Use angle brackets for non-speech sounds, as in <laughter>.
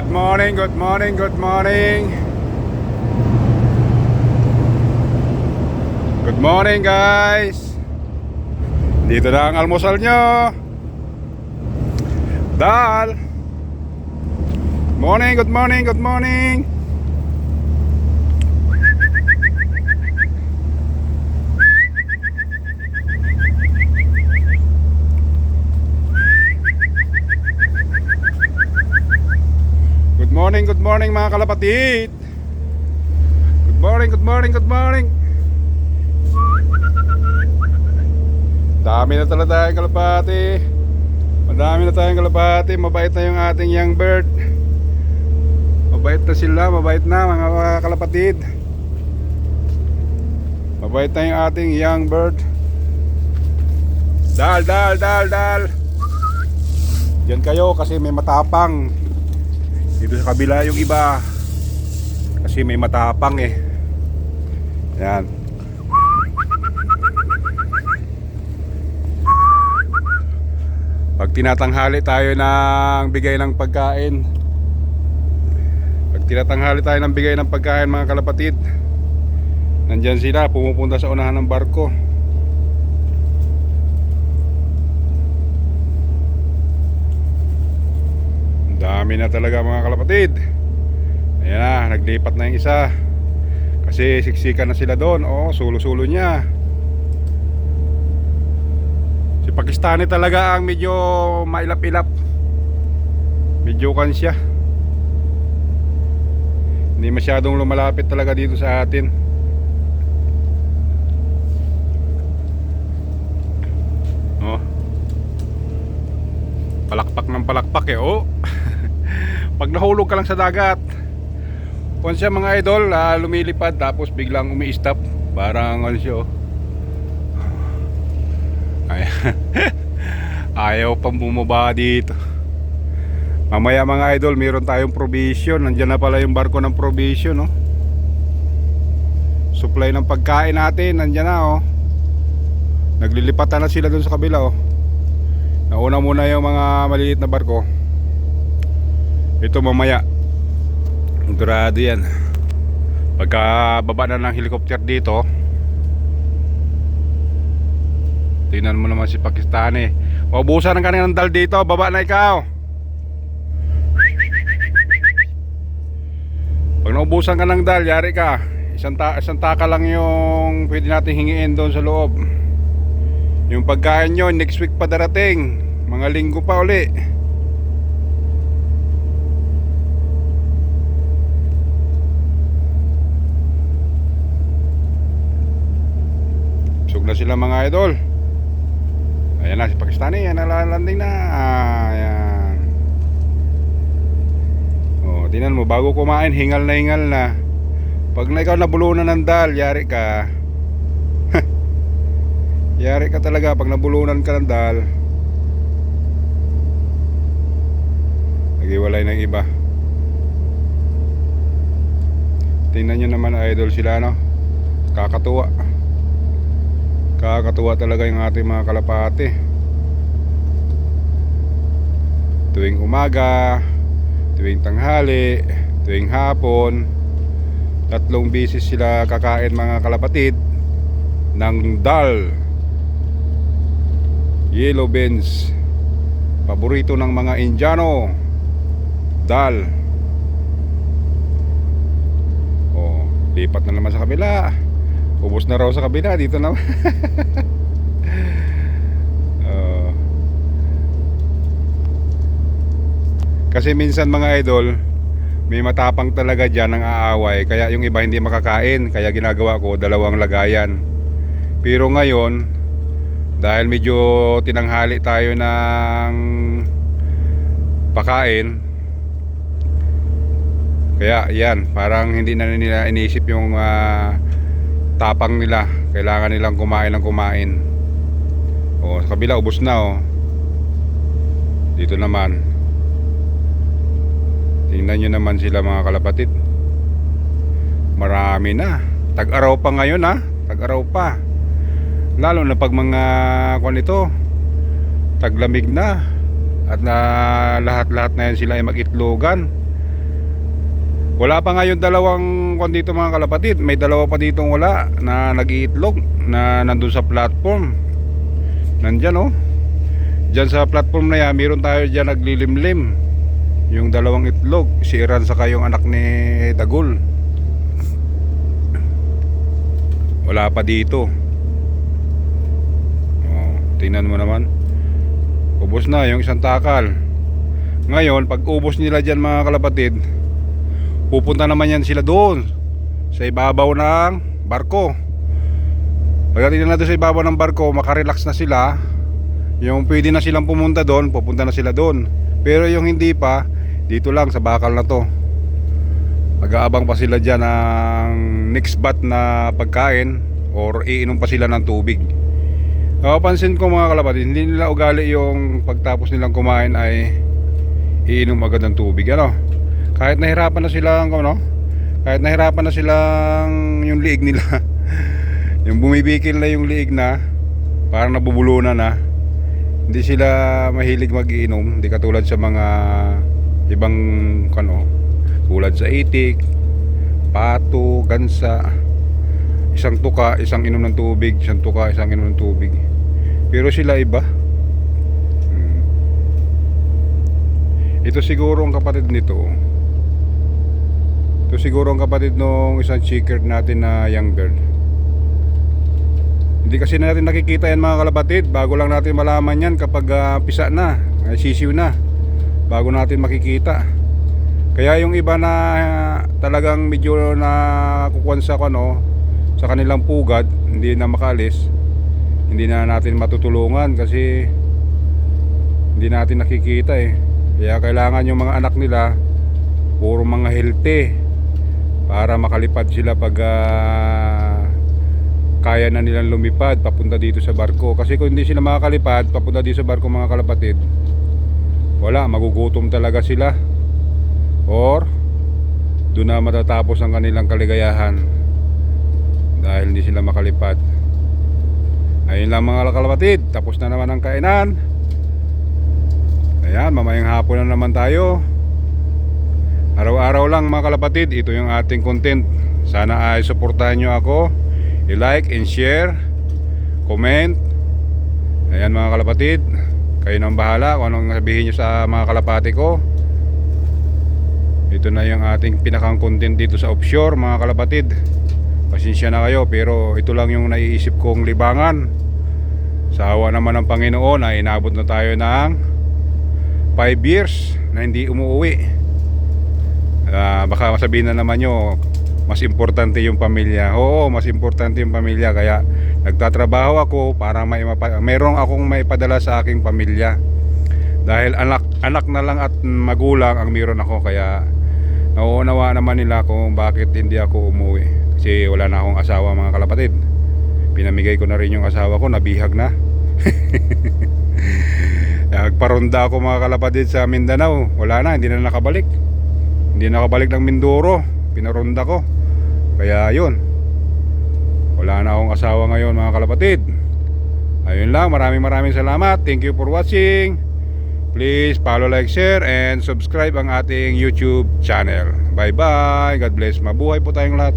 Good morning, good morning, good morning. Good morning guys. Dito na ang almusal nyo. Dal. Morning, good morning, good morning. Good morning, good morning mga kalapatid. Good morning, good morning, good morning. Dami na talaga tayong kalapati. Madami na tayong kalapati. Mabait na yung ating young bird. Mabait na sila, mabait na mga kalapatid. Mabait na yung ating young bird. Dal, dal, dal, dal. Diyan kayo kasi may matapang. Dito sa kabila yung iba. Kasi may matapang eh. Yan. Pag tinatanghali tayo ng bigay ng pagkain. Pag tinatanghali tayo ng bigay ng pagkain mga kalapatid. Nandyan sila, pumupunta sa unahan ng barko. Dami na talaga mga kalapatid. Ayan na, naglipat na yung isa. Kasi siksikan na sila doon. Oo, sulo-sulo niya. Si Pakistani talaga ang medyo mailap-ilap. Medyo kan. Hindi masyadong lumalapit talaga dito sa atin. Oh. Palakpak ng palakpak eh. Oh. Pag nahulog ka lang sa dagat. Kung siya mga idol, ah, lumilipad tapos biglang umi-stop. Parang ano siya oh. Ay, <laughs> ayaw pang bumaba dito. Mamaya mga idol, meron tayong provision. Nandiyan na pala yung barko ng provision, no? Supply ng pagkain natin, nandiyan na, oh. Naglilipatan na sila dun sa kabila, oh. Nauna muna yung mga maliit na barko. Ito mamaya. Sigurado yan. Pagka na ng helicopter dito, Tingnan mo naman si Pakistani. Maubusan ng kanilang dal dito. Baba na ikaw. Pag naubusan ka ng dal, yari ka. Isang, ta isang taka lang yung pwede natin hingiin doon sa loob. Yung pagkain nyo, next week pa darating. Mga linggo pa uli. Busog na sila mga idol. Ayan na si Pakistani, ayan na landing na. Ayan. Oh, tingnan mo bago kumain, hingal na hingal na. Pag na ikaw nabulunan ng dal, yari ka. <laughs> yari ka talaga pag nabulunan ka ng dal. Nagiwalay ng iba. Tingnan nyo naman idol sila no. Kakatuwa. Kakatuwa talaga yung ating mga kalapati. Tuwing umaga, tuwing tanghali, tuwing hapon, tatlong bisis sila kakain mga kalapatid ng dal. Yellow beans. Paborito ng mga Indiano. Dal. Oh, lipat na naman sa kabila. Ubus na raw sa kabila dito na. Oo. <laughs> kasi minsan mga idol, may matapang talaga dyan ang aaway. Kaya yung iba hindi makakain. Kaya ginagawa ko dalawang lagayan. Pero ngayon, dahil medyo tinanghali tayo ng pakain, kaya yan, parang hindi na nila iniisip yung ah, tapang nila. Kailangan nilang kumain ng kumain. O, sa kabila, ubos na oh. Dito naman. Tingnan nyo naman sila mga kalapatid. Marami na. Tag-araw pa ngayon ha. Tag-araw pa. Lalo na pag mga kung ito, taglamig na. At na lahat-lahat na yan sila ay mag-itlogan. Wala pa nga yung dalawang kwan dito mga kalapatid. May dalawa pa ditong wala na nag-iitlog na nandun sa platform. Nandyan oh. Diyan sa platform na yan, meron tayo dyan naglilimlim. Yung dalawang itlog. Si Iran saka yung anak ni Dagul. Wala pa dito. Oh, tingnan mo naman. Ubos na yung isang takal. Ngayon, pag ubos nila dyan mga kalapatid, pupunta naman yan sila doon sa ibabaw ng barko. Pagdating na doon sa ibabaw ng barko, makarelax na sila. Yung pwede na silang pumunta doon, pupunta na sila doon. Pero yung hindi pa, dito lang sa bakal na to. Mag-aabang pa sila dyan ng next bat na pagkain or iinom pa sila ng tubig. Napapansin ko mga kalapatid, hindi nila ugali yung pagtapos nilang kumain ay iinom agad ng tubig. Ano? Kahit nahirapan na sila, ano? Kahit nahirapan na silang yung liig nila. <laughs> yung bumibikil na yung liig na, parang nabubulunan na. Hindi sila mahilig mag-iinom, hindi katulad sa mga ibang ano, tulad sa itik, pato, gansa, isang tuka, isang inom ng tubig, isang tuka, isang inom ng tubig. Pero sila iba. Hmm. Ito siguro ang kapatid nito. Ito siguro ang kapatid nung isang checkered natin na young girl. Hindi kasi natin nakikita yan mga kalapatid. Bago lang natin malaman yan kapag ah, pisa na, ay sisiw na. Bago natin makikita. Kaya yung iba na ah, talagang medyo na kukuan sa ano, sa kanilang pugad, hindi na makalis, hindi na natin matutulungan kasi hindi natin nakikita eh. Kaya kailangan yung mga anak nila puro mga healthy para makalipad sila pag ah, kaya na nilang lumipad papunta dito sa barko. Kasi kung hindi sila makakalipad papunta dito sa barko mga kalapatid, wala, magugutom talaga sila. Or doon na matatapos ang kanilang kaligayahan dahil hindi sila makalipad. Ayun lang mga kalapatid, tapos na naman ang kainan. Ayan, mamayang hapon na naman tayo. Araw-araw lang mga kalapatid, ito yung ating content. Sana ay suportahan nyo ako. I-like and share, comment. Ayan mga kalapatid, kayo nang bahala kung anong sabihin nyo sa mga kalapati ko. Ito na yung ating pinakang content dito sa offshore mga kalapatid. Pasensya na kayo pero ito lang yung naiisip kong libangan. Sa awa naman ng Panginoon ay inabot na tayo ng 5 years na hindi umuwi. Ah, baka masabihin na naman nyo mas importante yung pamilya. Oo, mas importante yung pamilya kaya nagtatrabaho ako para may merong akong maipadala sa aking pamilya. Dahil anak anak na lang at magulang ang meron ako kaya nauunawa naman nila kung bakit hindi ako umuwi. Kasi wala na akong asawa mga kalapatid. Pinamigay ko na rin yung asawa ko, nabihag na. <laughs> Nagparonda ako mga kalapatid sa Mindanao. Wala na, hindi na nakabalik. Hindi na nakabalik ng Mindoro. Pinaronda ko. Kaya yun. Wala na akong asawa ngayon mga kalapatid. Ayun lang, maraming maraming salamat. Thank you for watching. Please follow, like, share, and subscribe ang ating YouTube channel. Bye-bye. God bless. Mabuhay po tayong lahat.